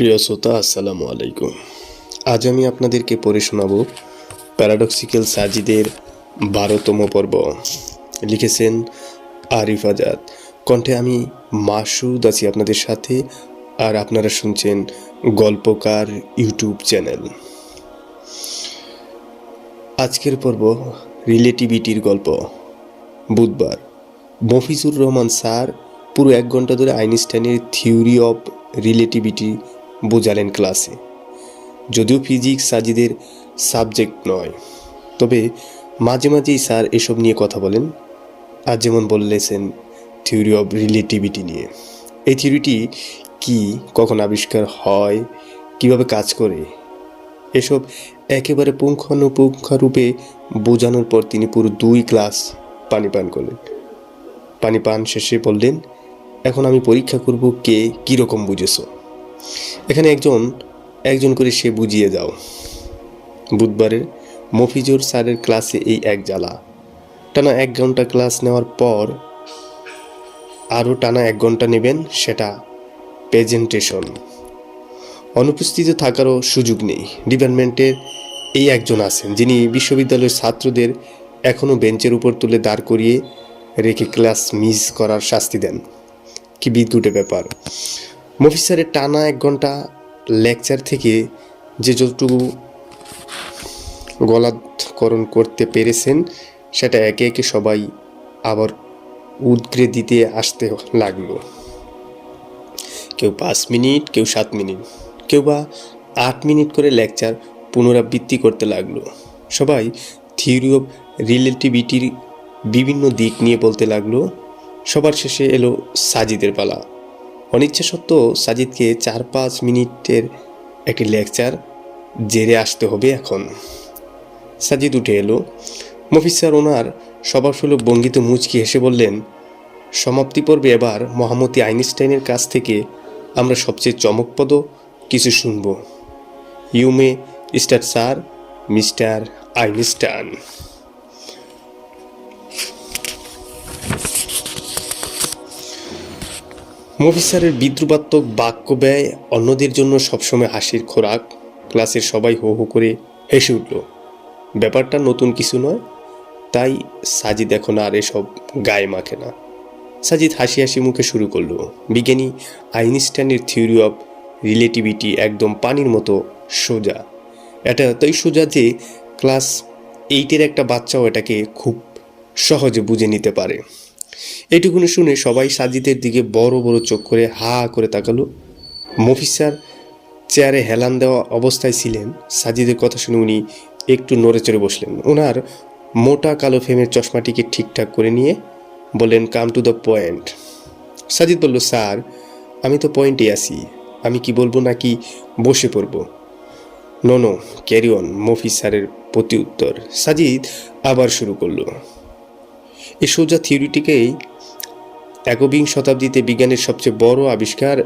প্রিয় শ্রোতা, আসসালামু আলাইকুম। আজ আমি আপনাদেরকে পড়ে শোনাব প্যারাডক্সিক্যাল সাজিদের বারোতম পর্ব। লিখেছেন আরিফ আজাদ। কণ্ঠে আমি মাসুদ আছি আপনাদের সাথে, আর আপনারা শুনছেন গল্পকার ইউটিউব চ্যানেল। আজকের পর্ব রিলেটিভিটির গল্প। বুধবার, মফিজুর রহমান স্যার পুরো এক ঘণ্টা ধরে আইনস্টাইনের থিওরি অফ রিলেটিভিটি বোঝালেন ক্লাসে। যদিও ফিজিক্স সাজিদের সাবজেক্ট নয়, তবে মাঝে মাঝেই স্যার এসব নিয়ে কথা বলেন আর যেমন বললেছেন থিওরি অফ রিলেটিভিটি নিয়ে। এই থিওরিটি কি, কখন আবিষ্কার হয়, কীভাবে কাজ করে, এসব একেবারে পুঙ্খানুপুঙ্খারূপে বোঝানোর পর তিনি পুরো দুই ক্লাস পানি পান করলেন। পানি পান শেষে বললেন, এখন আমি পরীক্ষা করব কে কীরকম বুঝেছ? এখানে একজন একজন করে সে বুঝিয়ে যাও বুধবারের মফিজুর স্যারের ক্লাসে এই এক জ্বালা। টানা এক ঘণ্টা ক্লাস নেওয়ার পর আরও টানা এক ঘণ্টা নেবেন সেটা প্রেজেন্টেশন। অনুপস্থিত থাকারও সুযোগ নেই। ডিপার্টমেন্টের এই একজন আছেন, যিনি বিশ্ববিদ্যালয়ের ছাত্রদের এখনও বেঞ্চের উপর তুলে দাঁড় করিয়ে রেখে ক্লাস মিস করার শাস্তি দেন। কি বিদ্যুটে ব্যাপার। মফিজ স্যারের টানা এক ঘণ্টা লেকচার থেকে যে যতটুকু গলাধকরণ করতে পেরেছেন, সেটা একে একে সবাই আবার উদ্গ্রে দিতে আসতে লাগল। কেউ পাঁচ মিনিট, কেউ সাত মিনিট, কেউ বা আট মিনিট করে লেকচার পুনরাবৃত্তি করতে লাগল। সবাই থিওরি অফ রিলেটিভিটির বিভিন্ন দিক নিয়ে বলতে লাগল। সবার শেষে এলো সাজিদের পালা। অনিচ্ছা সত্ত্বেও সাজিদকে চার পাঁচ মিনিটের একটি লেকচার জেরে আসতে হবে এখন। সাজিদ উঠে এলো। মফিজ স্যার ওনার স্বভাবসুলভ ভঙ্গিতে মুচকি হেসে বললেন, সমাপ্তি পর্বে এবার মহামতি আইনস্টাইনের কাছ থেকে আমরা সবচেয়ে চমকপ্রদ কিছু শুনব। You may start sir, mister Einstein. Mofiz স্যারের বিদ্রুপাত্মক বাক্য ব্যয় অন্যদের জন্য সবসময় হাসির খোরাক। ক্লাসের সবাই হো হো করে হেসে উঠল। ব্যাপারটা নতুন কিছু নয়, তাই সাজিদ এখন আর এসব গায়ে মাখে না। সাজিদ হাসি হাসি মুখে শুরু করল। বিজ্ঞানী আইনস্টাইনের থিওরি অফ রিলেটিভিটি একদম পানির মতো সোজা। এটা এতই সোজা যে ক্লাস এইটের একটা বাচ্চাও এটাকে খুব সহজে বুঝে নিতে পারে। এইটুকুনি শুনে সবাই সাজিদের দিকে বড় বড় চোখ করে হা করে তাকালো। মফিজ স্যার চেয়ারে হেলান দেওয়া অবস্থায় ছিলেন। সাজিদের কথা শুনে উনি একটু নড়ে চড়ে বসলেন। ওনার মোটা কালো ফেমের চশমাটিকে ঠিকঠাক করে নিয়ে বললেন come to the point Sajid বলল, স্যার, আমি তো পয়েন্টে আছি। আমি কি বলব নাকি বসে পড়ব? নো নো ক্যারি অন মফিজ স্যারের প্রতি উত্তর। সাজিদ আবার শুরু করল। এই সোজা থিওরিটিকেই একবিংশ শতাব্দীতে বিজ্ঞানের সবচেয়ে বড় আবিষ্কার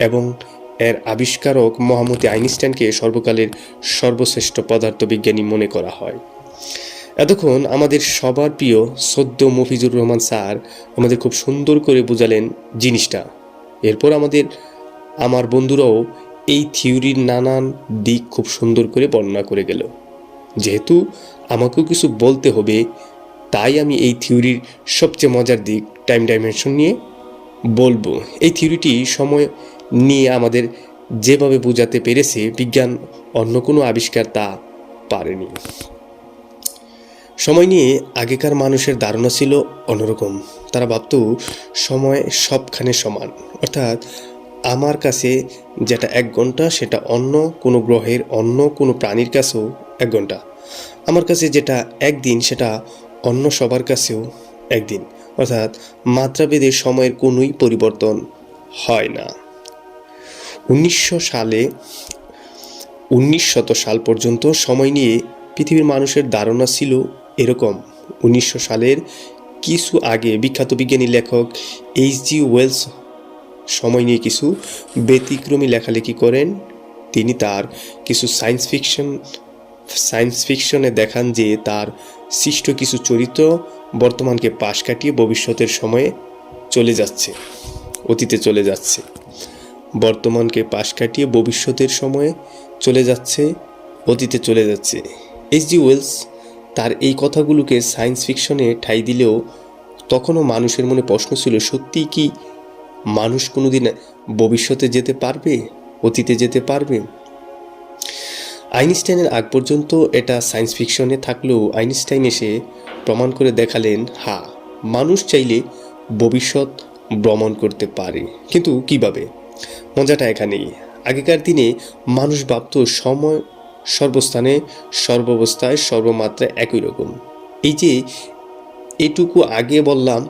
এবং এর আবিষ্কারক মহামতি আইনস্টাইনকে সর্বকালের সর্বশ্রেষ্ঠ পদার্থবিজ্ঞানী মনে করা হয়। এতক্ষণ আমাদের সবার প্রিয় সদ্য মফিজুর রহমান স্যার আমাদের খুব সুন্দর করে বোঝালেন জিনিসটা। এরপর আমাদের, আমার বন্ধুরাও এই থিওরির নানান দিক খুব সুন্দর করে বর্ণনা করে গেল। যেহেতু আমাকেও কিছু বলতে হবে তাই আমি এই থিওরির সবচেয়ে মজার দিক টাইম ডাইমেনশন নিয়ে বলব। এই থিওরিটি সময় নিয়ে আমাদের যেভাবে বোঝাতে পেরেছে, বিজ্ঞান অন্য কোনো আবিষ্কার তা পারেনি। সময় নিয়ে আগেকার মানুষের ধারণা ছিল অন্যরকম। তারা ভাবত, সময় সবখানে সমান। অর্থাৎ আমার কাছে যেটা এক ঘণ্টা, সেটা অন্য কোনো গ্রহের অন্য কোনো প্রাণীর কাছেও এক ঘণ্টা। আমার কাছে যেটা একদিন, সেটা অন্য সবার কাছেও একদিন, অর্থাৎ মাত্রাভেদে সময়ের কোনোই পরিবর্তন হয় না। উনিশশো সালে উনিশ শত সাল পর্যন্ত সময় নিয়ে পৃথিবীর মানুষের ধারণা ছিল এরকম। উনিশশো সালের কিছু আগে বিখ্যাত বিজ্ঞানী লেখক এইচ জি ওয়েলস সময় নিয়ে কিছু ব্যতিক্রমী লেখালেখি করেন। তিনি তার কিছু সায়েন্স ফিকশন সায়েন্স ফিকশনে দেখান যে তার সৃষ্ট কিছু চরিত্র বর্তমানকে পাশ কাটিয়ে ভবিষ্যতের সময়ে চলে যাচ্ছে, অতীতে চলে যাচ্ছে। বর্তমানকে পাশ কাটিয়ে ভবিষ্যতের সময়ে চলে যাচ্ছে, অতীতে চলে যাচ্ছে। এইচ জি ওয়েলস তার এই কথাগুলোকে সায়েন্স ফিকশনে ঠাঁই দিলেও তখনও মানুষের মনে প্রশ্ন ছিল সত্যিই কি মানুষ কোনোদিন ভবিষ্যতে যেতে পারবে, অতীতে যেতে পারবে? আইনস্টাইনের আগ পর্যন্ত এটা সায়েন্স ফিকশনে থাকলেও আইনস্টাইন এসে প্রমাণ করে দেখালেন, হা, মানুষ চাইলে ভবিষ্যৎ ভ্রমণ করতে পারে। কিন্তু কীভাবে? মজাটা এখানেই। আগেকার দিনে মানুষ ভাবত সময় সর্বস্থানে সর্বাবস্থায় সর্বমাত্রায় একই রকম। এই যে, এটুকু আগে বললাম,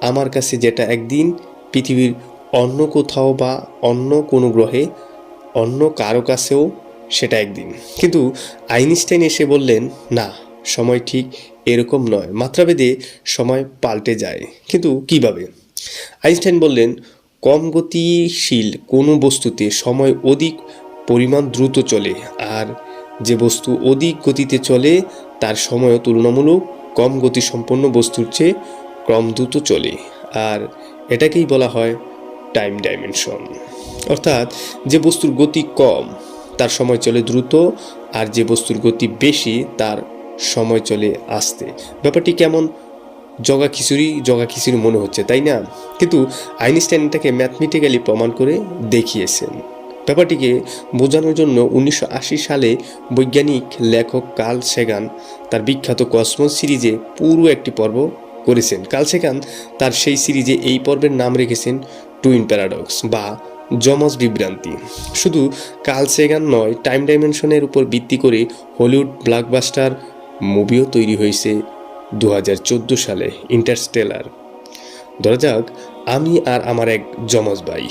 আমার কাছে যেটা একদিন পৃথিবীর অন্য কোথাও বা অন্য কোনো গ্রহে, অন্য কারও কাছেও সেটা একদিন। কিন্তু আইনস্টাইন এসে বললেন, না, সময় ঠিক এরকম নয়। মাত্রাভেদে সময় পাল্টে যায়। কিন্তু কীভাবে? আইনস্টাইন বললেন, কম গতিশীল কোনো বস্তুতে সময় অধিক পরিমাণ দ্রুত চলে, আর যে বস্তু অধিক গতিতে চলে, তার সময়ও তুলনামূলক কম গতিসম্পন্ন বস্তুর চেয়ে কম দ্রুত চলে। আর এটাকেই বলা হয় টাইম ডাইমেনশন। অর্থাৎ যে বস্তুর গতি কম তার সময় চলে দ্রুত আর যে বস্তুর গতি বেশি, তার সময় চলে আসতে। ব্যাপারটি কেমন? জগা খিচুড়ি জগা খিচুড়ি মনে হচ্ছে, তাই না? কিন্তু আইনস্টাইন এটাকে ম্যাথমেটিক্যালি প্রমাণ করে দেখিয়েছেন। ব্যাপারটিকে বোঝানোর জন্য উনিশশো আশি সালে বৈজ্ঞানিক লেখক কার্ল সেগান তার বিখ্যাত কসমস সিরিজে পুরো একটি পর্ব করেছেন। কার্ল সেগান তার সেই সিরিজে এই পর্বের নাম রেখেছেন টুইন প্যারাডক্স বা যমজ বিভ্রান্তি। শুধু কার্ল সেগান নয়, টাইম ডাইমেনশনের উপর ভিত্তি করে হলিউড ব্লকবাস্টার মুভিও তৈরি হয়েছে দু হাজার চোদ্দ সালে, ইন্টারস্টেলার। ধরা যাক, আমি আর আমার এক যমজ ভাই।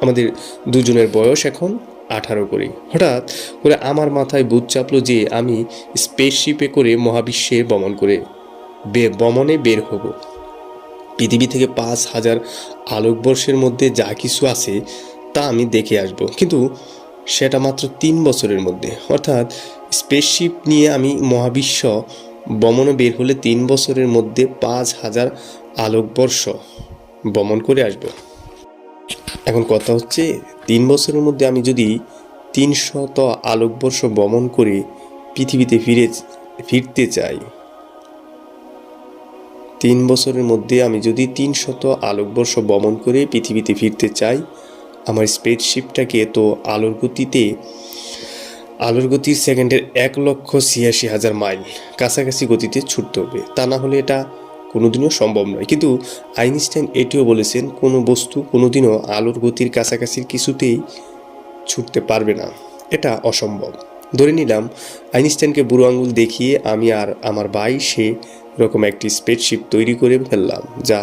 আমাদের দুজনের বয়স এখন আঠারো করে। হঠাৎ করে আমার মাথায় বুধ চাপলো যে আমি স্পেসশিপে করে মহাবিশ্বে ভ্রমণ করে, বে, ভ্রমণে বের হব। পৃথিবী থেকে পাঁচ হাজার আলোকবর্ষের মধ্যে যা কিছু আছে, তা আমি দেখে আসব। কিন্তু সেটা মাত্র তিন বছরের মধ্যে। অর্থাৎ স্পেসশিপ নিয়ে আমি মহাবিশ্ব ভ্রমণে বের হলে তিন বছরের মধ্যে পাঁচ হাজার আলোকবর্ষ ভ্রমণ করে আসব। এখন কথা হচ্ছে, তিন বছরের মধ্যে আমি যদি তিনশত আলোকবর্ষ ভ্রমণ করে পৃথিবীতে ফিরে ফিরতে চাই তিন বছরের মধ্যে আমি যদি তিন শত আলোকবর্ষ ভ্রমণ করে পৃথিবীতে ফিরতে চাই, আমার স্পেসশিপটাকে তো আলোর গতিতে, আলোর গতির সেকেন্ডের এক লক্ষ ছিয়াশি হাজার মাইল কাছাকাছি গতিতে ছুটতে হবে। তা না হলে এটা কোনোদিনও সম্ভব নয়। কিন্তু আইনস্টাইন এটিও বলেছেন, কোনো বস্তু কোনোদিনও আলোর গতির কাছাকাছির কিছুতেই ছুটতে পারবে না। এটা অসম্ভব। ধরে নিলাম, আইনস্টাইনকে বুড়ো আঙুল দেখিয়ে আমি আর আমার ভাই সে রকম একটি স্পেসশিপ তৈরি করে ফেললাম, যা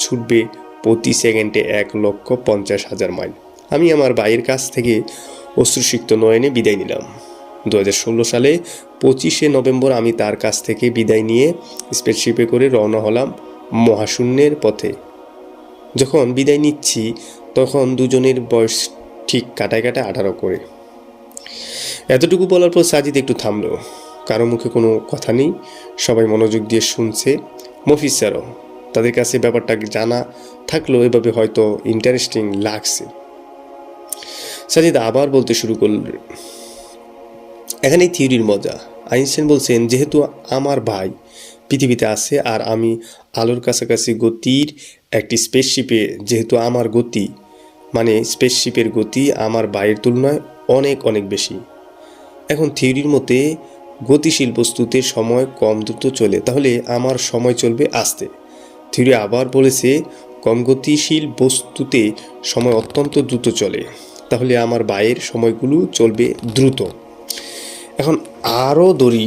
ছুটবে প্রতি সেকেন্ডে এক লক্ষ পঞ্চাশ হাজার মাইল। আমি আমার ভাইয়ের কাছ থেকে অশ্রুসিক্ত নয়নে বিদায় নিলাম। দু হাজার ষোলো সালে পঁচিশে নভেম্বর আমি তার কাছ থেকে বিদায় নিয়ে স্পেসশিপে করে রওনা হলাম মহাশূন্যের পথে। যখন বিদায় নিচ্ছি, তখন দুজনের বয়স ঠিক কাটায় কাটায় আঠারো করে। এতটুকু বলার পর সাজিদ একটু থামলো। কারও মুখে কোনো কথা নেই, সবাই মনোযোগ দিয়ে শুনছে। মফিজ স্যারও, তাদের কাছে ব্যাপারটা জানা থাকলেও এভাবে হয়তো ইন্টারেস্টিং লাগছে। সাজিদ আবার বলতে শুরু করল এখানে থিওরির মজা। আইনস্টাইন বলছেন, যেহেতু আমার ভাই পৃথিবীতে আছে আর আমি আলোর কাছাকাছি গতির একটি স্পেসশিপে যেহেতু আমার গতি মানে স্পেসশিপের গতি আমার ভাইয়ের তুলনায় অনেক অনেক বেশি। এখন থিওরির মতে গতিশীল বস্তুতে সময় কম দ্রুত চলে, তাহলে আমার সময় চলবে আস্তে। থিওরি আবার বলেছে, কম গতিশীল বস্তুতে সময় অত্যন্ত দ্রুত চলে, তাহলে আমার বায়ের সময়গুলো চলবে দ্রুত। এখন আরও দড়ি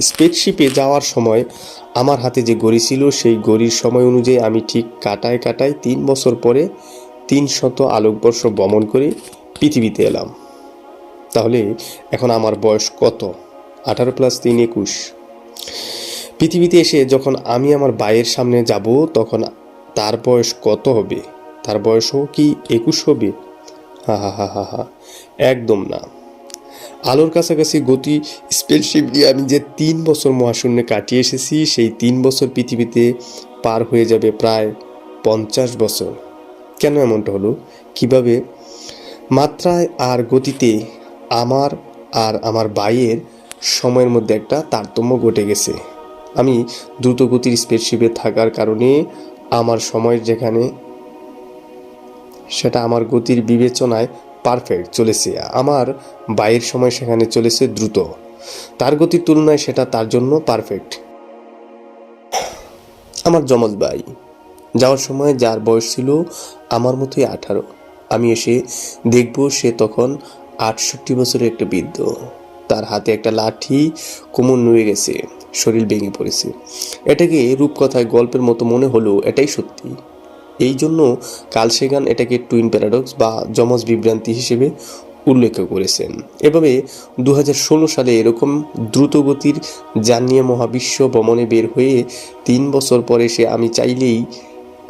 স্পেডশিপে যাওয়ার সময় আমার হাতে যে গড়ি ছিল, সেই গড়ির সময় অনুযায়ী আমি ঠিক কাটায় কাটায় তিন বছর পরে তিন শত আলোকবর্ষ ভ্রমণ করে পৃথিবীতে এলাম। তাহলে এখন আমার বয়স কত? আঠারো প্লাস তিন একুশ। পৃথিবীতে এসে যখন আমি আমার ভাইয়ের সামনে যাব, তখন তার বয়স কত হবে? তার বয়সও কি একুশ হবে? হা হা হা হা হা। একদম না। আলোর কাছাকাছি গতি স্পেসশিপ দিয়ে আমি যে তিন বছর মহাশূন্যে কাটিয়ে এসেছি, সেই তিন বছর পৃথিবীতে পার হয়ে যাবে প্রায় পঞ্চাশ বছর। কেন এমনটা হলো? কীভাবে? মাত্রায় আর গতিতে আমার আর আমার বাইয়ের সময়ের মধ্যে একটা তারতম্য ঘটে গেছে। আমি দ্রুত গতির স্পেসশিপে থাকার কারণে আমার সময়ের যেখানে, সেটা আমার গতির বিবেচনায় পারফেক্ট চলেছে। আমার বাইয়ের সময় সেখানে চলেছে দ্রুত। তার গতির তুলনায় সেটা তার জন্য পারফেক্ট আমার জমজ ভাই, যাওয়ার সময় যার বয়স ছিল আমার মতোই আঠারো। আমি এসে দেখব সে তখন আটষট্টি বছরের একটা বৃদ্ধ। তার হাতে একটা লাঠি, কোমর নুয়ে গেছে, শরীর ভেঙে পড়েছে। এটাকে রূপকথায় গল্পের মতো মনে হলো এটাই সত্যি। এই জন্য কাল সেগান এটাকে টুইন প্যারাডক্স বা যমজ বিভ্রান্তি হিসেবে উল্লেখ করেছেন। এভাবে দু হাজার ষোলো সালে এরকম দ্রুতগতির যান নিয়ে মহাবিশ্ব ভ্রমণে বের হয়ে তিন বছর পরে সে আমি চাইলেই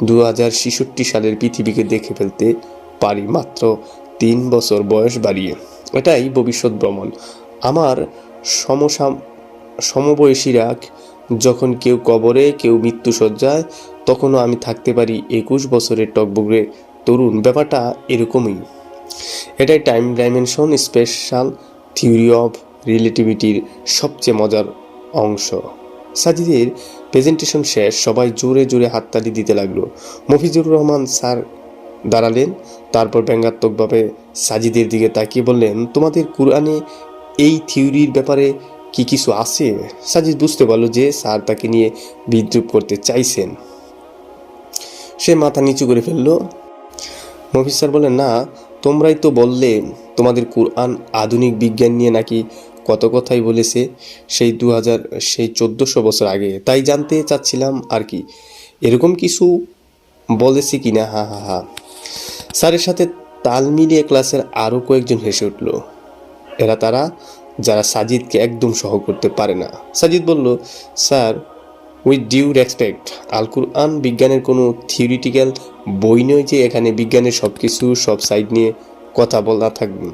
দু হাজার ছেষট্টি সালের পৃথিবীকে দেখে ফেলতে পারি মাত্র। তিন বছর বয়স বাড়িয়ে। এটাই ভবিষ্যৎ ভ্রমণ। আমার সমসাম, সমবয়সীরা যখন কেউ কবরে কেউ মৃত্যুসজ্জায়, তখনও আমি থাকতে পারি একুশ বছরের টকবগরে তরুণ, ব্যাপারটা এরকমই। এটাই time dimension special theory of রিলেটিভিটির সবচেয়ে মজার অংশ। সাজিদের প্রেজেন্টেশন শেষ, সবাই জোরে জোরে হাততালি দিতে লাগল। মফিজুর রহমান স্যার দাঁড়ালেন। তারপর ব্যঙ্গাত্মকভাবে সাজিদের দিকে তাকিয়ে বললেন, তোমাদের কোরআনে এই থিওরির ব্যাপারে কি কিছু আছে? সাজিদ বুঝতে পারল যে স্যার তাকে নিয়ে বিদ্রুপ করতে চাইছেন। সে মাথা নিচু করে ফেলল। মফিজ স্যার বললেন, না, তোমরাই তো বললে তোমাদের কোরআন আধুনিক বিজ্ঞান নিয়ে নাকি কত কথাই বলেছে সেই দু হাজার সেই চোদ্দোশো বছর আগে। তাই জানতে চাচ্ছিলাম আর কি। এরকম কিছু বলেছে কি না হা হা হা। স্যারের সাথে তাল মিলিয়ে ক্লাসের আরও কয়েকজন হেসে উঠল। এরা তারা, যারা সাজিদকে একদম সহ করতে পারে না। সাজিদ বলল, sir, with due respect, Al Quran বিজ্ঞানের কোনো থিওরিটিক্যাল বই নয় যে এখানে বিজ্ঞানের সব কিছু সব সাইড নিয়ে কথা বলা থাকবে।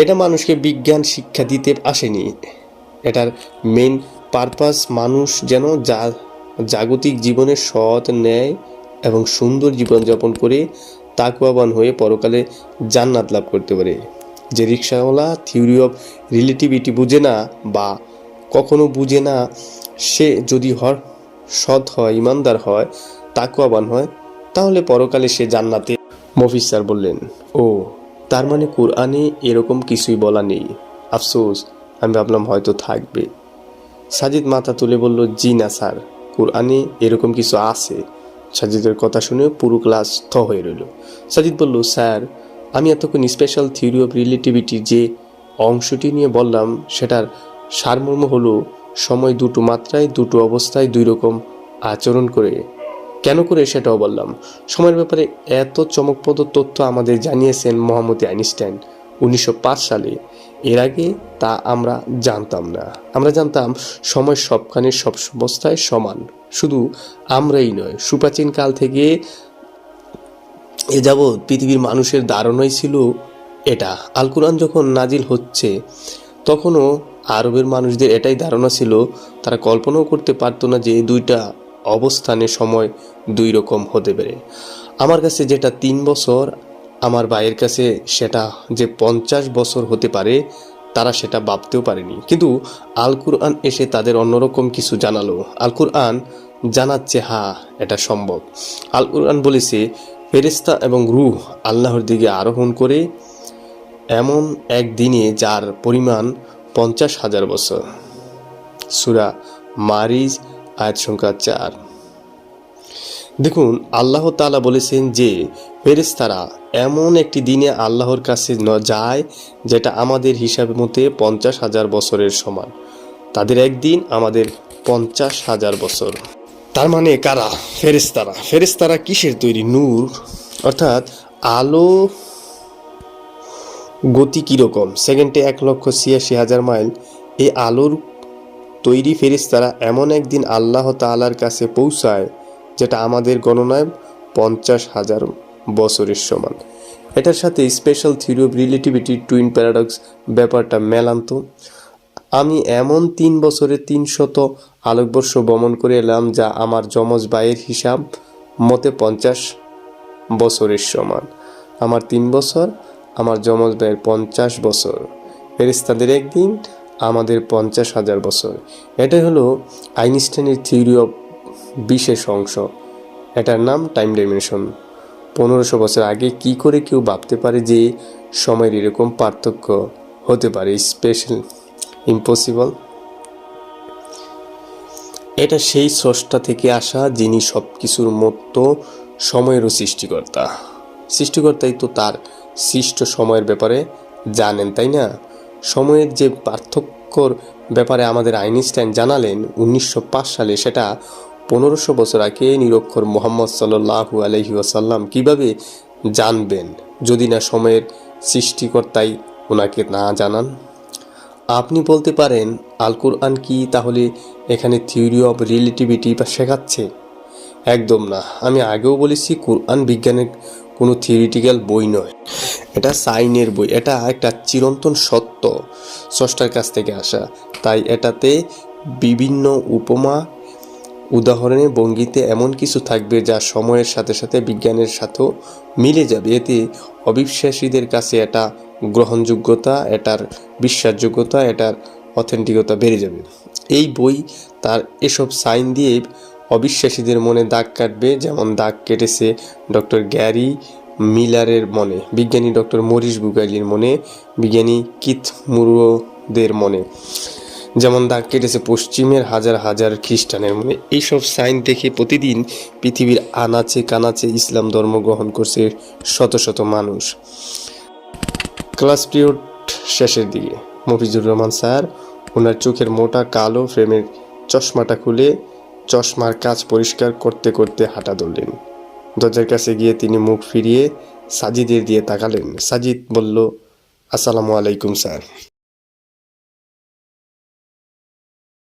এটা মানুষকে বিজ্ঞান শিক্ষা দিতে আসেনি। এটার মেন পারপাস মানুষ যেন যা, জাগতিক জীবনে সৎ ন্যায় এবং সুন্দর জীবনযাপন করে তাকুয়াবান হয়ে পরকালে জান্নাত লাভ করতে পারে। যে রিক্সাওয়ালা থিওরি অফ রিলেটিভিটি বুঝে না বা কখনো বুঝে না সে যদি হর, সৎ হয়, ইমানদার হয় তাকুয়াবান হয়, তাহলে পরকালে সে জান্নাতে মফিজ স্যার বললেন, ও, তার মানে কোরআনে এরকম কিছুই বলা নেই। আফসোস, আমি ভাবলাম হয়তো থাকবে। সাজিদ মাথা তুলে বলল, জি না স্যার, কোরআনে এরকম কিছু আছে। সাজিদের কথা শুনে পুরো ক্লাস থ হয়ে রইল। সাজিদ বলল, স্যার, আমি এতক্ষণ স্পেশাল থিওরি অফ রিলেটিভিটি যে অংশটি নিয়ে বললাম, সেটার সারমর্ম হলো সময় দুটো মাত্রায়, দুটো অবস্থায় দুই রকম আচরণ করে। কেন করে সেটাও বললাম। সময়ের ব্যাপারে এত চমকপ্রদ তথ্য আমাদের জানিয়েছেন মোহাম্মদ আইনস্টাইন উনিশশো পাঁচ সালে। এর আগে তা আমরা জানতাম না। আমরা জানতাম সময় সবখানে সব অবস্থায় সমান। শুধু আমরাই নয়, সুপ্রাচীন কাল থেকে এ যাবৎ পৃথিবীর মানুষের ধারণাই ছিল এটা। আল কোরআন যখন নাজিল হচ্ছে, তখনও আরবের মানুষদের এটাই ধারণা ছিল, তারা কল্পনাও করতে পারতো না যে দুইটা অবস্থানে সময় দুই রকম হতে পারে। আমার কাছে যেটা তিন বছর, আমার ভাইয়ের কাছে সেটা যে পঞ্চাশ বছর হতে পারে তারা সেটা ভাবতেও পারেনি। কিন্তু আল কুরআন এসে তাদের অন্যরকম কিছু জানালো। আল কুরআন জানাচ্ছে হ্যাঁ এটা সম্ভব। আল কুরআন বলেছে ফেরেস্তা এবং রুহ আল্লাহর দিকে আরোহণ করে এমন এক দিনে যার পরিমাণ পঞ্চাশ হাজার বছর। সুরা মারিজ, আয়াত সংখ্যা চার। দেখুন, আল্লাহ তাআলা বলেছেন যে ফেরেস্তারা এমন একটি দিনে আল্লাহর কাছে যায় যেটা আমাদের হিসাব মতে পঞ্চাশ হাজার বছরের সমান। তাদের একদিন আমাদের পঞ্চাশ হাজার বছর। তার মানে কারা? ফেরেস্তারা ফেরেস্তারা কিসের তৈরি? নূর। অর্থাৎ আলো গতি কীরকম? সেকেন্ডে এক লক্ষ ছিয়াশি হাজার মাইল। এই আলোর তৈরি ফেরিস্তারা এমন একদিন আল্লাহ তাআলার কাছে পৌঁছায় যেটা আমাদের গণনায় পঞ্চাশ হাজার বছরের সমান। এটার সাথে special theory of relativity twin paradox ব্যাপারটা মেলান্ত। আমি এমন তিন বছরে তিনশত আলোকবর্ষ ভ্রমণ করে এলাম যা আমার যমজ ভাইয়ের হিসাব মতে পঞ্চাশ বছরের সমান। আমার তিন বছর, আমার যমজ ভাইয়ের পঞ্চাশ বছর। ফেরেস্তাদের একদিন, আমাদের পঞ্চাশ হাজার বছর। এটাই হলো আইনস্টাইনের থিওরি অফ বিশেষ অংশ। এটার নাম টাইম ডাইমেনশন পনেরোশো বছর আগে কি করে কেউ ভাবতে পারে যে সময়ের এরকম পার্থক্য হতে পারে? স্পেশাল ইম্পসিবল এটা সেই স্রষ্টা থেকে আসা যিনি সব কিছুর মতো সময়েরও সৃষ্টিকর্তা। সৃষ্টিকর্তাই তো তার সৃষ্ট সময়ের ব্যাপারে জানেন, তাই না? সময়ের যে পার্থক্যর ব্যাপারে আমাদের আইনস্টাইন জানালেন উনিশশো পাঁচ সালে, সেটা পনেরোশো বছর আগে নিরক্ষর মোহাম্মদ সাল্লাহু আলহি আসাল্লাম কীভাবে জানবেন যদি না সময়ের সৃষ্টিকর্তাই ওনাকে না জানান? আপনি বলতে পারেন আল কোরআন কি তাহলে এখানে থিওরি অব রিলেটিভিটি বা শেখাচ্ছে? একদম না। আমি আগেও বলেছি, কোরআন বিজ্ঞানের কোনো থিওরিটিক্যাল বই নয়। এটা সাইনের বই। এটা একটা চিরন্তন সত্য। স্রষ্টার কাছ থেকে আসা। তাই এটাতে বিভিন্ন উপমা উদাহরণে, ভঙ্গিতে এমন কিছু থাকবে যা সময়ের সাথে সাথে বিজ্ঞানের সাথেও মিলে যাবে। এতে অবিশ্বাসীদের কাছে এটা গ্রহণযোগ্যতা, এটার বিশ্বাসযোগ্যতা, এটার অথেন্টিকতা বেড়ে যাবে। এই বই তার এসব সাইন দিয়ে অবিশ্বাসীদের মনে দাগ কাটবে, যেমন দাগ কেটেছে ডক্টর গ্যারি মিলারের মনে, বিজ্ঞানী ডক্টর মরিস বুগালির মনে, বিজ্ঞানী কিথ মুরোদের মনে। যেমন দাগ কেটেছে পশ্চিমের হাজার হাজার খ্রিস্টানের মনে। এইসব সাইন দেখে প্রতিদিন পৃথিবীর আনাচে কানাচে ইসলাম ধর্ম গ্রহণ করছে শত শত মানুষ। ক্লাস পিরিয়ড শেষের দিকে। মফিজুর রহমান স্যার, ওনার চোখের মোটা কালো ফ্রেমের চশমাটা খুলে চশমার কাজ পরিষ্কার করতে করতে হাঁটা ধরলেন। দরজার কাছে গিয়ে তিনি মুখ ফিরিয়ে সাজিদের দিয়ে তাকালেন। সাজিদ বলল, আসসালামু আলাইকুম স্যার।